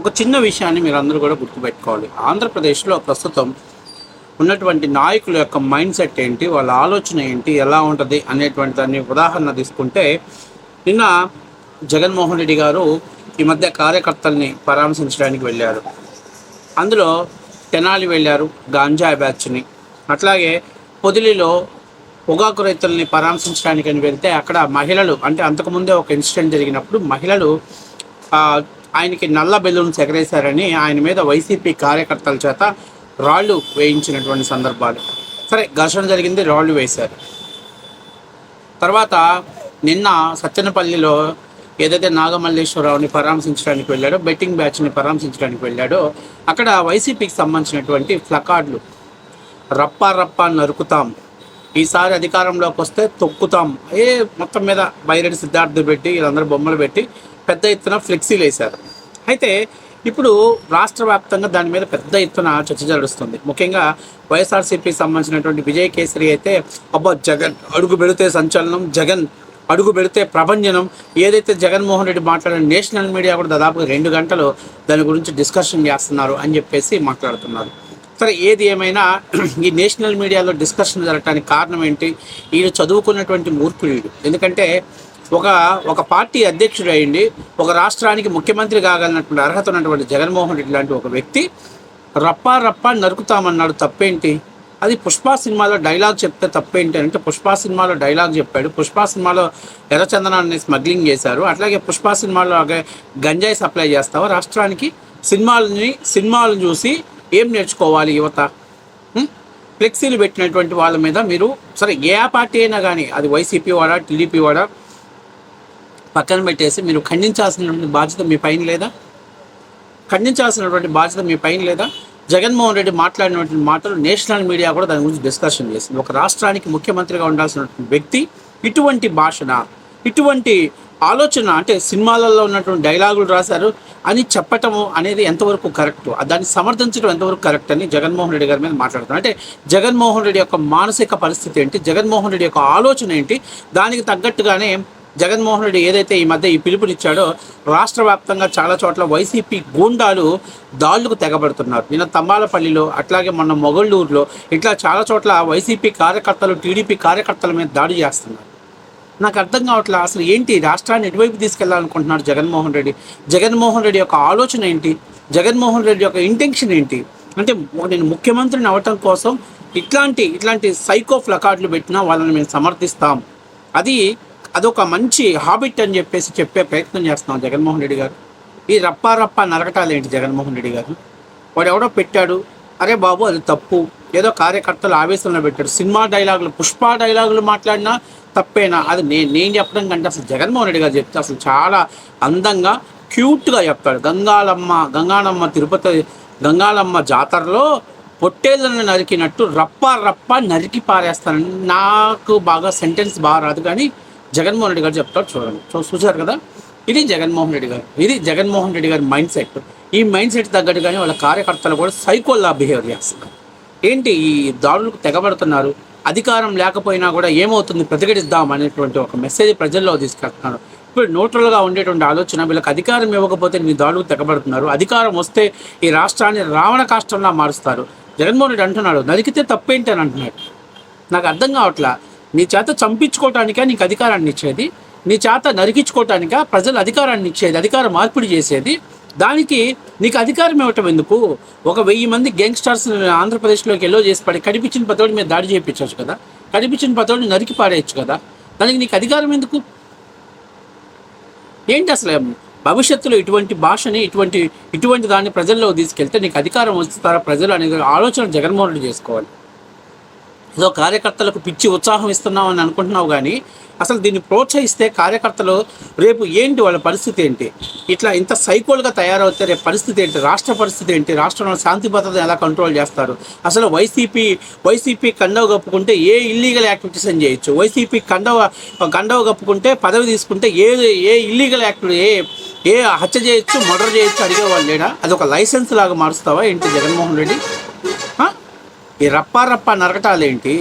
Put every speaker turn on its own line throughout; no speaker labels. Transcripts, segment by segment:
ఒక చిన్న విషయాన్ని మీరు అందరూ కూడా గుర్తుపెట్టుకోవాలి. ఆంధ్రప్రదేశ్లో ప్రస్తుతం ఉన్నటువంటి నాయకుల యొక్క మైండ్ సెట్ ఏంటి వాళ్ళ ఆలోచన ఏంటి ఎలా ఉంటుంది అనేటువంటి దాన్ని ఉదాహరణ తీసుకుంటే నిన్న జగన్మోహన్ రెడ్డి గారు ఈ మధ్య కార్యకర్తల్ని పరామర్శించడానికి వెళ్ళారు. అందులో తెనాలి వెళ్ళారు గాంజా బ్యాచ్ని. అట్లాగే పొదిలిలో పొగాకు రైతుల్ని పరామర్శించడానికని వెళ్తే అక్కడ మహిళలు అంటే అంతకుముందే ఒక ఇన్సిడెంట్ జరిగినప్పుడు మహిళలు ఆయనకి నల్ల బెలూన్స్ ఎగరేశారని ఆయన మీద వైసీపీ కార్యకర్తల చేత రాళ్ళు వేయించినటువంటి సందర్భాలు. సరే ఘర్షణ జరిగింది రాళ్ళు వేశారు. తర్వాత నిన్న సత్యనపల్లిలో ఏదైతే నాగమల్లేశ్వరరావుని పరామర్శించడానికి వెళ్ళాడో బెట్టింగ్ బ్యాచ్ని పరామర్శించడానికి వెళ్ళాడో అక్కడ వైసీపీకి సంబంధించినటువంటి ఫ్లకార్డులు రప్ప రప్ప నరుకుతాం ఈసారి అధికారంలోకి వస్తే తొక్కుతాం. ఏ మొత్తం మీద బైరెడ్డి సిద్ధార్థ పెట్టి వీళ్ళందరూ బొమ్మలు పెట్టి పెద్ద ఎత్తున ఫ్లెక్సీలు వేశారు అయితే ఇప్పుడు రాష్ట్ర వ్యాప్తంగా దాని మీద పెద్ద ఎత్తున చర్చ జరుగుతుంది. ముఖ్యంగా వైఎస్ఆర్సీపీకి సంబంధించినటువంటి విజయ్ కేసరి అయితే అబ్బా జగన్ అడుగు పెడితే సంచలనం జగన్ అడుగు పెడితే ప్రభంజనం. ఏదైతే జగన్మోహన్ రెడ్డి మాట్లాడిన నేషనల్ మీడియా కూడా దాదాపుగా రెండు గంటలు దాని గురించి డిస్కషన్ చేస్తున్నారు అని చెప్పేసి మాట్లాడుతున్నారు. సరే ఏది ఏమైనా ఈ నేషనల్ మీడియాలో డిస్కషన్ జరగటానికి కారణం ఏంటి? ఈయన చదువుకున్నటువంటి మూర్ఖుడు ఎందుకంటే ఒక ఒక పార్టీ అధ్యక్షుడు అయ్యండి ఒక రాష్ట్రానికి ముఖ్యమంత్రి కాగలిగినటువంటి అర్హత ఉన్నటువంటి జగన్మోహన్ రెడ్డి లాంటి ఒక వ్యక్తి రప్పా రప్పా నరుకుతామన్నాడు తప్పేంటి? అది పుష్ప సినిమాలో డైలాగ్ చెప్తే తప్పేంటి అంటే పుష్ప సినిమాలో డైలాగ్ చెప్పాడు. పుష్ప సినిమాలో ఎర్రచందనాన్ని స్మగ్లింగ్ చేశారు. అట్లాగే పుష్ప సినిమాలో గంజాయి సప్లై చేస్తావు? రాష్ట్రానికి సినిమాలని సినిమాలను చూసి ఏం నేర్చుకోవాలి యువత? ఫ్లెక్సీలు పెట్టినటువంటి వాళ్ళ మీద మీరు సరే ఏ పార్టీ అయినా కానీ అది వైసీపీ వాడా టీడీపీ వాడా పక్కన పెట్టేసి మీరు ఖండించాల్సినటువంటి బాధ్యత మీ పైన లేదా? ఖండించాల్సినటువంటి బాధ్యత మీ పైన లేదా? జగన్మోహన్ రెడ్డి మాట్లాడినటువంటి మాటలు నేషనల్ మీడియా కూడా దాని గురించి డిస్కషన్ చేసింది. ఒక రాష్ట్రానికి ముఖ్యమంత్రిగా ఉండాల్సినటువంటి వ్యక్తి ఇటువంటి భాషన ఇటువంటి ఆలోచన అంటే సినిమాలలో ఉన్నటువంటి డైలాగులు రాశారు అని చెప్పటము అనేది ఎంతవరకు కరెక్ట్? దాన్ని సమర్థించడం ఎంతవరకు కరెక్ట్ అని జగన్మోహన్ రెడ్డి గారి మీద మాట్లాడుతున్నాం అంటే జగన్మోహన్ రెడ్డి యొక్క మానసిక పరిస్థితి ఏంటి? జగన్మోహన్ రెడ్డి యొక్క ఆలోచన ఏంటి? దానికి తగ్గట్టుగానే జగన్మోహన్ రెడ్డి ఏదైతే ఈ మధ్య ఈ పిలుపునిచ్చాడో రాష్ట్ర వ్యాప్తంగా చాలా చోట్ల వైసీపీ గూండాలు దాళ్ళకు తెగబడుతున్నారు. నిన్న తమ్మాలపల్లిలో అట్లాగే మొన్న మొగళ్ళూరులో ఇట్లా చాలా చోట్ల వైసీపీ కార్యకర్తలు టీడీపీ కార్యకర్తల మీద దాడి చేస్తున్నారు. నాకు అర్థం కావట్లే. అసలు ఏంటి? రాష్ట్రాన్ని ఎటువైపు తీసుకెళ్ళాలనుకుంటున్నారు జగన్మోహన్ రెడ్డి? జగన్మోహన్ రెడ్డి యొక్క ఆలోచన ఏంటి? జగన్మోహన్ రెడ్డి యొక్క ఇంటెన్షన్ ఏంటి? అంటే నేను ముఖ్యమంత్రిని అవటం కోసం ఇట్లాంటి ఇట్లాంటి సైకో ఫ్లకార్డులు పెట్టినా వాళ్ళని మేము సమర్థిస్తాం. అది అదొక మంచి హాబిట్ అని చెప్పేసి చెప్పే ప్రయత్నం చేస్తున్నాం జగన్మోహన్ రెడ్డి గారు. ఈ రప్పారప్ప నరకటాలు ఏంటి జగన్మోహన్ రెడ్డి గారు? వాడు ఎవడో పెట్టాడు. అరే బాబు అది తప్పు. ఏదో కార్యకర్తలు ఆవేశంలో పెట్టాడు సినిమా డైలాగులు పుష్ప డైలాగులు మాట్లాడినా తప్పేనా? అది నేను నేను చెప్పడం కంటే అసలు జగన్మోహన్ రెడ్డి గారు చెప్తే అసలు చాలా అందంగా క్యూట్గా చెప్తాడు. గంగాలమ్మ గంగానమ్మ తిరుపతి గంగాలమ్మ జాతరలో పొట్టేళ్ళను నరికినట్టు రప్ప రప్ప నరికి పారేస్తానని నాకు బాగా సెంటెన్స్ బాగా రాదు కానీ జగన్మోహన్ రెడ్డి గారు చెప్తాడు చూడండి. చూ చూశారు కదా? ఇది జగన్మోహన్ రెడ్డి గారు. ఇది జగన్మోహన్ రెడ్డి గారి మైండ్ సెట్ ఈ మైండ్ సెట్ తగ్గట్టుగానే వాళ్ళ కార్యకర్తలు కూడా సైకోల్లా బిహేవియర్ చేస్తున్నారు. ఏంటి ఈ దాడులకు తెగబడుతున్నారు? అధికారం లేకపోయినా కూడా ఏమవుతుంది? ప్రతిఘటిద్దాం అనేటువంటి ఒక మెసేజ్ ప్రజల్లో తీసుకెళ్తున్నారు. ఇప్పుడు న్యూట్రల్గా ఉండేటువంటి ఆలోచన వీళ్ళకి అధికారం ఇవ్వకపోతే నీ దాడులు తెగబడుతున్నారు. అధికారం వస్తే ఈ రాష్ట్రాన్ని రావణ కాష్టంలా మారుస్తారు. జగన్మోహన్ రెడ్డి అంటున్నాడు నరికితే తప్పేంటి? అని అంటున్నాడు. నాకు అర్థం కావట్లా? నీ చేత చంపించుకోవటానికే నీకు అధికారాన్ని ఇచ్చేది నీ చేత నరికించుకోవటానిక? ప్రజలు అధికారాన్ని ఇచ్చేది అధికార మార్పిడి చేసేది. దానికి నీకు అధికారం ఇవ్వటం ఎందుకు? ఒక వెయ్యి మంది గ్యాంగ్స్టర్స్ ఆంధ్రప్రదేశ్లోకి ఎల్లో చేసి పడి కనిపించిన పతోడి మీద దాడి చేయించవచ్చు కదా? కనిపించిన పతోడిని నరికి పారేయచ్చు కదా? దానికి నీకు అధికారం ఎందుకు? ఏంటి అసలు భవిష్యత్తులో ఇటువంటి భాషని ఇటువంటి ఇటువంటి దాన్ని ప్రజల్లో తీసుకెళ్తే నీకు అధికారం వస్తారా ప్రజలు అనేది ఆలోచన జగన్మోహన్ రెడ్డి చేసుకోవాలి. ఏదో కార్యకర్తలకు పిచ్చి ఉత్సాహం ఇస్తున్నాం అని అనుకుంటున్నావు కానీ అసలు దీన్ని ప్రోత్సహిస్తే కార్యకర్తలు రేపు ఏంటి వాళ్ళ పరిస్థితి ఏంటి? ఇట్లా ఇంత సైకోల్గా తయారవుతే రేపు పరిస్థితి ఏంటి? రాష్ట్ర పరిస్థితి ఏంటి? రాష్ట్రంలో శాంతి భద్రతను ఎలా కంట్రోల్ చేస్తారు? అసలు వైసీపీ వైసీపీ కండవ కప్పుకుంటే ఏ ఇల్లీగల్ యాక్టివిటీస్ అని చేయొచ్చు? వైసీపీ కండవ కండవ కప్పుకుంటే పదవి తీసుకుంటే ఏ ఏ ఇల్లీగల్ యాక్టివిటీ ఏ ఏ హత్య చేయొచ్చు మర్డర్ చేయొచ్చు అడిగేవాళ్ళు లేడా? అది ఒక లైసెన్స్ లాగా మారుస్తావా ఏంటి జగన్మోహన్ రెడ్డి? ఈ రప్పా రప్పా నరకటాలేంటి?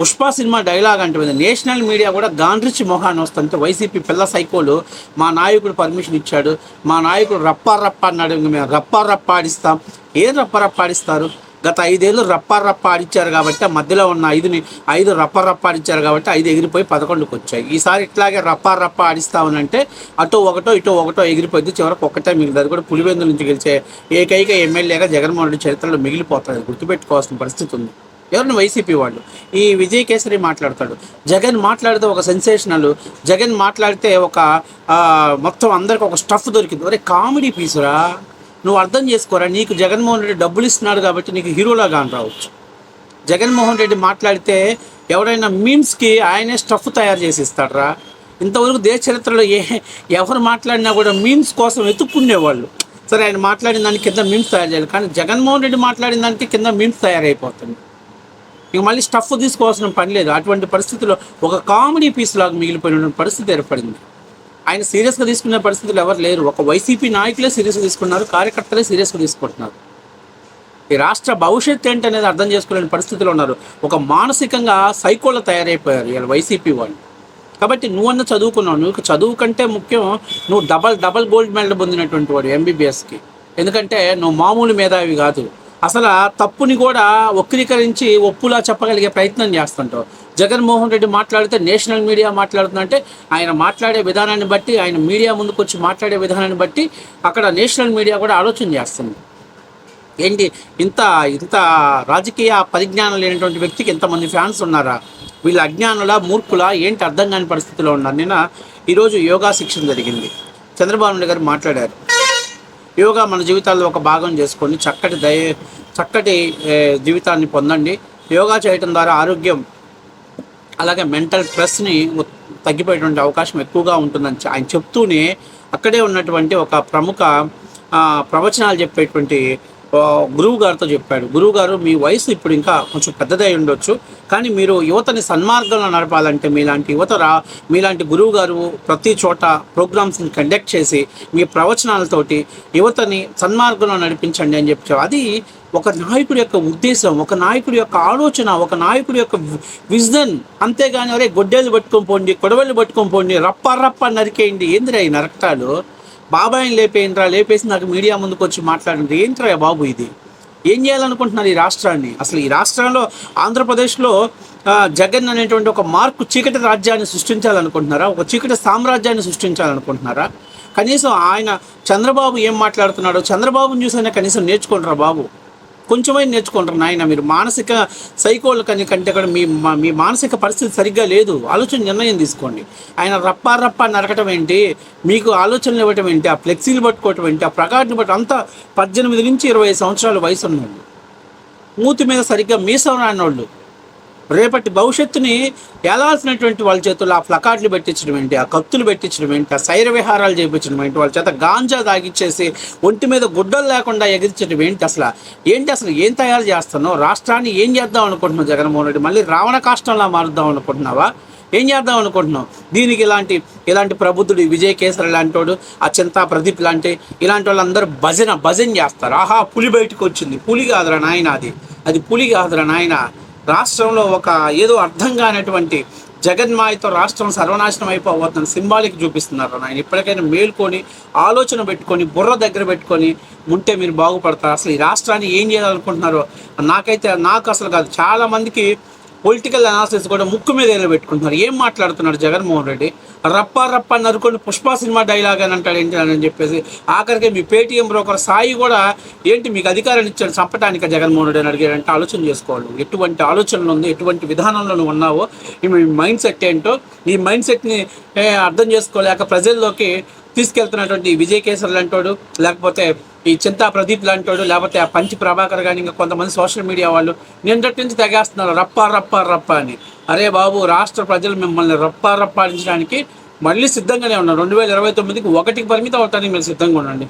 పుష్ప సినిమా డైలాగ్ అంటే నేషనల్ మీడియా కూడా గాండ్రిచి మొహాన్ని వస్తుంటే వైసీపీ పిల్ల సైకోలు మా నాయకుడు పర్మిషన్ ఇచ్చాడు. మా నాయకుడు రప్పా రప్ప అన్నాడు మేము రప్పా రప్ప ఆడిస్తాం. ఏం రప్ప రప్ప ఆడిస్తారు? గత ఐదేళ్ళు రప్పా రప్ప ఆడిచ్చారు కాబట్టి మధ్యలో ఉన్న ఐదుని ఐదు రప్ప రప్ప ఆడిచ్చారు కాబట్టి ఐదు ఎగిరిపోయి పదకొండుకి వచ్చాయి ఈసారి ఇట్లాగే రప్పా రప్ప ఆడిస్తామనంటే అటో ఒకటో ఇటో ఒకటో ఎగిరిపోయింది. చివరకు ఒకటే మిగిలింది. అది కూడా పులివెందుల నుంచి గెలిచే ఏకైక ఎమ్మెల్యేగా జగన్మోహన్ రెడ్డి చరిత్రలో మిగిలిపోతుంది గుర్తుపెట్టుకోవాల్సిన పరిస్థితి ఉంది. ఎవరిని? వైసీపీ వాళ్ళు. ఈ విజయ్ కేసరి మాట్లాడతాడు. జగన్ మాట్లాడితే ఒక సెన్సేషనల్ జగన్ మాట్లాడితే ఒక మొత్తం అందరికి ఒక స్టఫ్ దొరికింది. ఒరే కామెడీ పీసురా? నువ్వు అర్థం చేసుకోరా నీకు జగన్మోహన్ రెడ్డి డబ్బులు ఇస్తున్నాడు కాబట్టి నీకు హీరోలాగా అని రావచ్చు. జగన్మోహన్ రెడ్డి మాట్లాడితే ఎవరైనా మీమ్స్కి ఆయనే స్టఫ్ తయారు చేసి ఇస్తాడరా ఇంతవరకు దేశ చరిత్రలో ఏ ఎవరు మాట్లాడినా కూడా మీమ్స్ కోసం వెతుక్కునేవాళ్ళు సరే ఆయన మాట్లాడిన దానికి కింద మీమ్స్ తయారు చేయాలి. కానీ జగన్మోహన్ రెడ్డి మాట్లాడిన దానికి కింద మీమ్స్ తయారైపోతుంది. ఇక మళ్ళీ స్టఫ్ తీసుకోవాల్సిన పని లేదు. అటువంటి పరిస్థితిలో ఒక కామెడీ పీస్ లాగా మిగిలిపోయిన పరిస్థితి ఏర్పడింది. ఆయన సీరియస్గా తీసుకునే పరిస్థితులు ఎవరు లేరు. ఒక వైసీపీ నాయకులే సీరియస్గా తీసుకున్నారు కార్యకర్తలే సీరియస్గా తీసుకుంటున్నారు. ఈ రాష్ట్ర భవిష్యత్తు ఏంటి అనేది అర్థం చేసుకోలేని పరిస్థితిలో ఉన్నారు. ఒక మానసికంగా సైకోలో తయారైపోయారు ఇలా వైసీపీ వాళ్ళు. కాబట్టి నువ్వన్న చదువుకున్నావు. నువ్వు చదువు కంటే ముఖ్యం నువ్వు డబల్ డబల్ గోల్డ్ మెడల్ పొందినటువంటి వాడు ఎంబీబీఎస్కి ఎందుకంటే నువ్వు మామూలు మేధావి కాదు. అసలు తప్పుని కూడా వక్రీకరించి ఒప్పులా చెప్పగలిగే ప్రయత్నం చేస్తుంటావు. జగన్మోహన్ రెడ్డి మాట్లాడితే నేషనల్ మీడియా మాట్లాడుతుందంటే ఆయన మాట్లాడే విధానాన్ని బట్టి ఆయన మీడియా ముందుకు వచ్చి మాట్లాడే విధానాన్ని బట్టి అక్కడ నేషనల్ మీడియా కూడా ఆలోచన చేస్తుంది. ఏంటి ఇంత ఇంత రాజకీయ పరిజ్ఞానం లేనటువంటి వ్యక్తికి ఇంతమంది ఫ్యాన్స్ ఉన్నారా? వీళ్ళ అజ్ఞానుల మూర్ఖుల ఏంటి అర్థం కాని పరిస్థితిలో ఉన్నారు? నిన్న ఈరోజు యోగా శిక్షణ జరిగింది. చంద్రబాబు నాయుడు గారు మాట్లాడారు. యోగా మన జీవితాల్లో ఒక భాగం చేసుకొని చక్కటి దయ చక్కటి జీవితాన్ని పొందండి. యోగా చేయటం ద్వారా ఆరోగ్యం అలాగే మెంటల్ స్ట్రెస్ని తగ్గిపోయేటువంటి అవకాశం ఎక్కువగా ఉంటుందని ఆయన చెప్తూనే అక్కడే ఉన్నటువంటి ఒక ప్రముఖ ప్రవచనాలు చెప్పేటువంటి గురువు గారితో చెప్పాడు. గురువు గారు మీ వయసు ఇప్పుడు ఇంకా కొంచెం పెద్దదై ఉండొచ్చు కానీ మీరు యువతని సన్మార్గంలో నడపాలంటే మీలాంటి యువత రా మీలాంటి గురువు గారు ప్రతి చోట ప్రోగ్రామ్స్ని కండక్ట్ చేసి మీ ప్రవచనాలతోటి యువతని సన్మార్గంలో నడిపించండి అని చెప్పారు. అది ఒక నాయకుడి యొక్క ఉద్దేశం ఒక నాయకుడి యొక్క ఆలోచన ఒక నాయకుడి యొక్క విజన్. అంతేగాని అరే గొడ్డేలు పట్టుకొని పోండి కొడవళ్ళు పట్టుకొని పోండి రప్ప రప్ప నరికేయండి. ఏందిరా ఈ నరకటాలు? బాబాయిని లేపేయండిరా లేపేసి నాకు మీడియా ముందుకు వచ్చి మాట్లాడండి. ఏంట్రా బాబు ఇది? ఏం చేయాలనుకుంటున్నారు ఈ రాష్ట్రాన్ని? అసలు ఈ రాష్ట్రంలో ఆంధ్రప్రదేశ్లో జగన్ అనేటువంటి ఒక మార్కు చీకటి రాజ్యాన్ని సృష్టించాలనుకుంటున్నారా? ఒక చీకటి సామ్రాజ్యాన్ని సృష్టించాలనుకుంటున్నారా? కనీసం ఆయన చంద్రబాబు ఏం మాట్లాడుతున్నాడో చంద్రబాబుని చూసైనా కనీసం నేర్చుకుంటారా బాబు. కొంచెమైనా నేర్చుకుంటారు నాయన. మీరు మానసిక సైకోల్ కని కంటే కూడా మీ మా- మీ మానసిక పరిస్థితి సరిగ్గా లేదు. ఆలోచన నిర్ణయం తీసుకోండి. ఆయన రప్పా రప్పా నరకటం ఏంటి? మీకు ఆలోచనలు ఇవ్వటం ఏంటి? ఆ ఫ్లెక్సీలు పట్టుకోవటం ఏంటి? ఆ ప్రకాటిని బట్టి అంతా పద్దెనిమిది నుంచి ఇరవై సంవత్సరాల వయసు ఉన్నవాళ్ళు మూతి మీద సరిగ్గా మీసం వాళ్ళు రేపటి భవిష్యత్తుని ఏలాల్సినటువంటి వాళ్ళ చేతుల్లో ఆ ప్లకార్డులు పెట్టించడం ఏంటి? ఆ కత్తులు పెట్టించడం ఏంటి? ఆ శైర విహారాలు చేయించడం ఏంటి? వాళ్ళ చేత గాంజా తాగిచ్చేసి ఒంటి మీద గుడ్డలు లేకుండా ఎగిరించడం ఏంటి అసలు? ఏంటి అసలు ఏం తయారు చేస్తున్నావు? రాష్ట్రాన్ని ఏం చేద్దాం అనుకుంటున్నావు జగన్మోహన్ రెడ్డి? మళ్ళీ రావణ కాష్టంలా మారుద్దాం అనుకుంటున్నావా? ఏం చేద్దాం అనుకుంటున్నావు? దీనికి ఇలాంటి ఇలాంటి ప్రబుద్ధుడు విజయ్ కేసరి లాంటి వాడు ఆ చింతా ప్రదీప్ లాంటి ఇలాంటి వాళ్ళందరూ భజన భజన చేస్తారు. ఆహా పులి బయటకు వచ్చింది. పులి కాదురా నాయన అది. అది పులి కాదురా నాయన. రాష్ట్రంలో ఒక ఏదో అర్థం కానటువంటి జగన్మాయతో రాష్ట్రం సర్వనాశనం అయిపోవద్దని సింబాలిక్ చూపిస్తున్నారు ఆయన ఇప్పటికైనా మేల్కొని ఆలోచన పెట్టుకొని బుర్ర దగ్గర పెట్టుకొని ఉంటే మీరు బాగుపడతారు. అసలు ఈ రాష్ట్రాన్ని ఏం చేయాలనుకుంటున్నారో నాకైతే నాకు అసలు కాదు. చాలామందికి పొలిటికల్ అనాలిసిస్ కూడా ముక్కు మీద ఏదో పెట్టుకుంటున్నారు. ఏం మాట్లాడుతున్నాడు జగన్మోహన్ రెడ్డి? రప్ప రప్ప నరుకొని పుష్ప సినిమా డైలాగ్ అని అంటాడు ఏంటి అని చెప్పేసి ఆఖరికి మీ పేటీఎం బ్రోకర్ సాయి కూడా ఏంటి మీకు అధికారాన్ని ఇచ్చాడు చంపటానికి జగన్మోహన్ రెడ్డి అని అడిగాడంటే ఆలోచన చేసుకోవాలి. ఎటువంటి ఆలోచనలు ఉంది? ఎటువంటి విధానంలో నువ్వు ఉన్నావో? మీ మైండ్ సెట్ ఏంటో ఈ మైండ్ సెట్ని అర్థం చేసుకోలేక ప్రజల్లోకి తీసుకెళ్తున్నటువంటి విజయ్ కేసర్ లాంటోడు లేకపోతే ఈ చింతా ప్రదీప్ లాంటోడు లేకపోతే ఆ పంచి ప్రభాకర్ కానీ ఇంకా కొంతమంది సోషల్ మీడియా వాళ్ళు నిన్నటి నుంచి తెగేస్తున్నారు రప్ప రప్ప రప్ప అని. అరే బాబు రాష్ట్ర ప్రజలు మిమ్మల్ని రప్ప రప్పాడించడానికి మళ్ళీ సిద్ధంగానే ఉన్నారు. రెండు వేల ఇరవై తొమ్మిదికి ఒకటికి పరిమితం అవటానికి మీరు సిద్ధంగా ఉండండి.